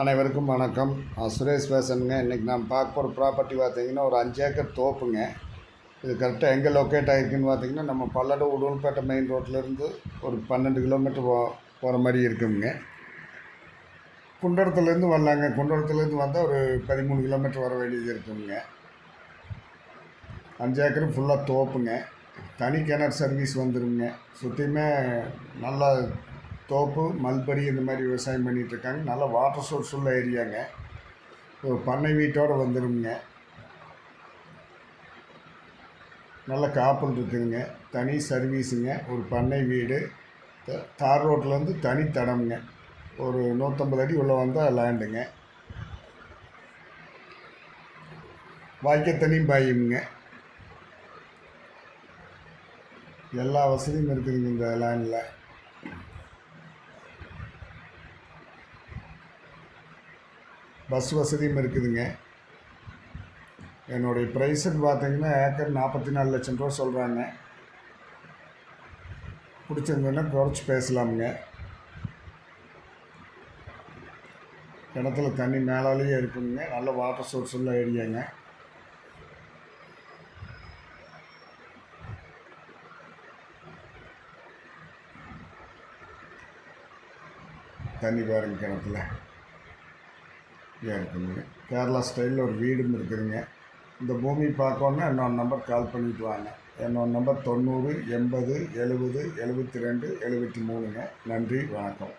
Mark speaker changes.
Speaker 1: அனைவருக்கும் வணக்கம். சுரேஷ் பேசுறேங்க இன்றைக்கி நான் பார்க்க போகிற ப்ராப்பர்ட்டி பார்த்தீங்கன்னா ஒரு அஞ்சு ஏக்கர் தோப்புங்க. இது கரெக்டாக எங்கே லொக்கேட் ஆகிருக்குன்னு பார்த்தீங்கன்னா நம்ம பல்லடம் உடல்பேட்டை மெயின் ரோட்லேருந்து ஒரு பன்னெண்டு கிலோமீட்டர் போ போகிற மாதிரி இருக்குங்க. குண்டடத்துலேருந்து வரலாங்க. குண்டடத்துலேருந்து வந்தால் ஒரு பதிமூணு கிலோமீட்டர் வர வேண்டியது இருக்குங்க. அஞ்சு ஏக்கரும் ஃபுல்லாக தோப்புங்க. தனி கிணறு சர்வீஸ் வந்துருங்க. சுற்றியுமே நல்லா தோப்பு மல்பரி இந்த மாதிரி விவசாயம் பண்ணிகிட்ருக்காங்க நல்லா நல்ல வாட்டர் சோர்ஸ் உள்ள ஏரியாங்க. ஒரு பண்ணை வீட்டோடு வந்துடுங்க நல்ல காப்பல் இருக்குதுங்க. தனி சர்வீஸுங்க ஒரு பண்ணை வீடு. த- தார் ரோட்லேருந்து தனி தடம்ங்க. ஒரு நூற்றம்பது அடி உள்ளே வந்தால் லேண்டுங்க வாய்க்க தனி பாயுங்க. எல்லா வசதியும் இருக்குதுங்க இந்த லேண்டில் பஸ் வசதியும் இருக்குதுங்க. என்னுடைய ப்ரைஸுன்னு பார்த்தீங்கன்னா ஏக்கர் நாற்பத்தி நாலு லட்சம் ரூபா சொல்கிறாங்க பிடிச்சிருந்ததுன்னா குறைச்சி பேசலாமுங்க. கிணத்துல தண்ணி மேலாலேயே இருக்குங்க. நல்ல வாட்டர் சோர்ஸ் உள்ள ஏரியாங்க. தண்ணி பாருங்க கிணத்துல. இருக்குங்க கேரளா ஸ்டைலில் ஒரு வீடும் இருக்குதுங்க. இந்த பூமி பார்க்கணுன்னா என்னோட நம்பர் கால் பண்ணிட்டு வாங்க. என்னோட நம்பர் தொண்ணூறு எண்பது எழுபது எழுபத்தி ரெண்டு எழுபத்தி மூணுங்க. நன்றி வணக்கம்.